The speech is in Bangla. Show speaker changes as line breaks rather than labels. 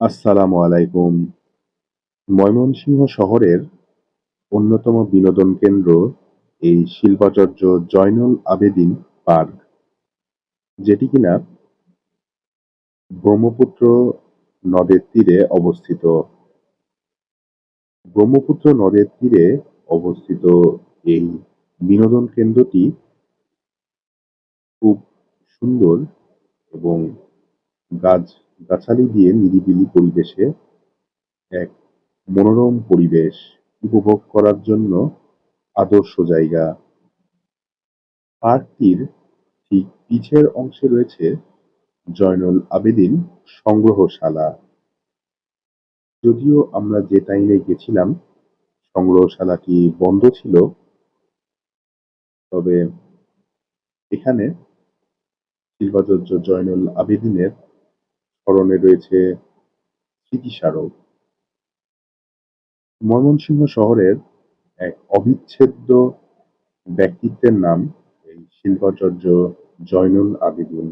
আসসালামু আলাইকুম। ময়মনসিংহ শহরের অন্যতম বিনোদন কেন্দ্র এই শিল্পাচার্য জয়নুল আবেদিন পার্ক, যেটি কিনা ব্রহ্মপুত্র নদের তীরে অবস্থিত। ব্রহ্মপুত্র নদের তীরে অবস্থিত এই বিনোদন কেন্দ্রটি খুব সুন্দর এবং গাছ গাছালি দিয়ে নিরিবিলি পরিবেশে এক মনোরম পরিবেশ উপভোগ করার জন্য আদর্শ জায়গা। পার্কটির ঠিক পিছের অংশে রয়েছে জয়নুল আবেদিন সংগ্রহশালা। যদিও আমরা যে টাইমে গেছিলাম, সংগ্রহশালাটি বন্ধ ছিল, তবে এখানে শিল্পাচার্য জয়নুল আবেদিনের স্মরণে রয়েছে স্মৃতিস্মারক ময়মনসিংহ শহরের এক অবিচ্ছেদ্য ব্যক্তিত্বের নাম এই শিল্পাচার্য জয়নুল আবেদিন।